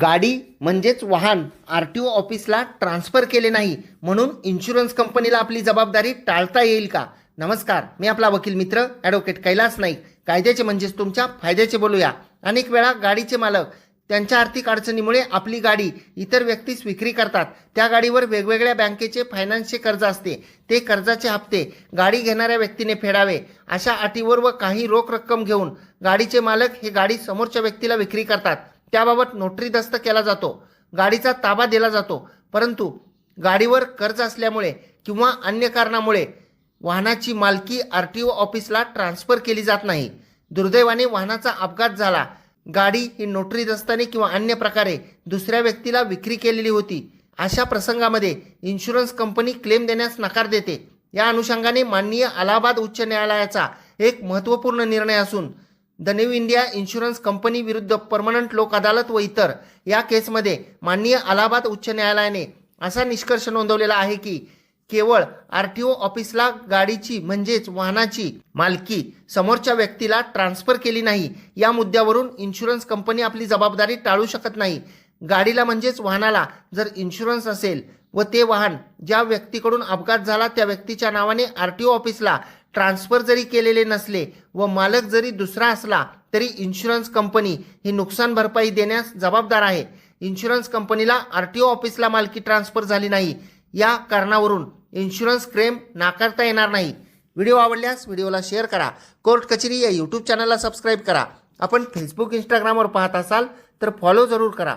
गाडी म्हणजेच वाहन आर टी ओ ऑफिसला ट्रान्सफर केले नाही म्हणून इन्शुरन्स कंपनीला आपली जबाबदारी टाळता येईल का? नमस्कार मी आपला वकील मित्र ॲडव्होकेट कैलास नाईक. कायद्याचे म्हणजेच तुमच्या फायद्याचे बोलूया. अनेक वेळा गाडीचे मालक त्यांच्या आर्थिक अडचणीमुळे आपली गाडी इतर व्यक्तीस विक्री करतात. त्या गाडीवर वेगवेगळ्या बँकेचे फायनान्सचे कर्ज असते. ते कर्जाचे हप्ते गाडी घेणाऱ्या व्यक्तीने फेडावे. अशा अटीवर व काही रोख रक्कम घेऊन गाडीचे मालक हे गाडी समोरच्या व्यक्तीला विक्री करतात. त्याबाबत नोटरी दस्त केला जातो. गाडीचा ताबा दिला जातो. परंतु गाडीवर कर्ज असल्यामुळे किंवा अन्य कारणामुळे वाहनाची मालकी आर टी ओ ऑफिसला ट्रान्सफर केली जात नाही. दुर्दैवाने वाहनाचा अपघात झाला. गाडी ही नोटरी दस्ताने किंवा अन्य प्रकारे दुसऱ्या व्यक्तीला विक्री केलेली होती. अशा प्रसंगामध्ये इन्शुरन्स कंपनी क्लेम देण्यास नकार देते. या अनुषंगाने माननीय अलाहाबाद उच्च न्यायालयाचा एक महत्त्वपूर्ण निर्णय असून the new India insurance company विरुद्ध परमनंट लोक अदालत व इतर या केसमध्ये माननीय अलाहाबाद उच्च न्यायालयाने असा निष्कर्ष नोंदवलेला आहे की केवळ आर टी ओ ऑफिसला गाडीची म्हणजेच वाहनाची मालकी समोरच्या व्यक्तीला ट्रान्सफर केली नाही या मुद्द्यावरून इन्शुरन्स कंपनी आपली जबाबदारी टाळू शकत नाही. गाडीला म्हणजेच वाहनाला जर इन्शुरन्स असेल व ते वाहन ज्या व्यक्तीकडून अपघात झाला त्या व्यक्तीच्या नावाने आर टी ओ ऑफिसला ट्रान्सफर जरी केलेले नसले व मालक जरी दुसरा असला तरी इन्शुरन्स कंपनी ही नुकसान भरपाई देण्यास जबाबदार आहे. इन्शुरन्स कंपनीला आर टी ओ ऑफिसला मालकी ट्रान्सफर झाली नाही. या कारणावरून इन्शुरन्स क्लेम नाकारता येणार नाही. व्हिडिओ आवडल्यास व्हिडिओला शेअर करा. कोर्ट कचेरी या यूट्यूब चॅनलला सबस्क्राईब करा. आपण फेसबुक इंस्टाग्रामवर पाहत असाल तर फॉलो जरूर करा.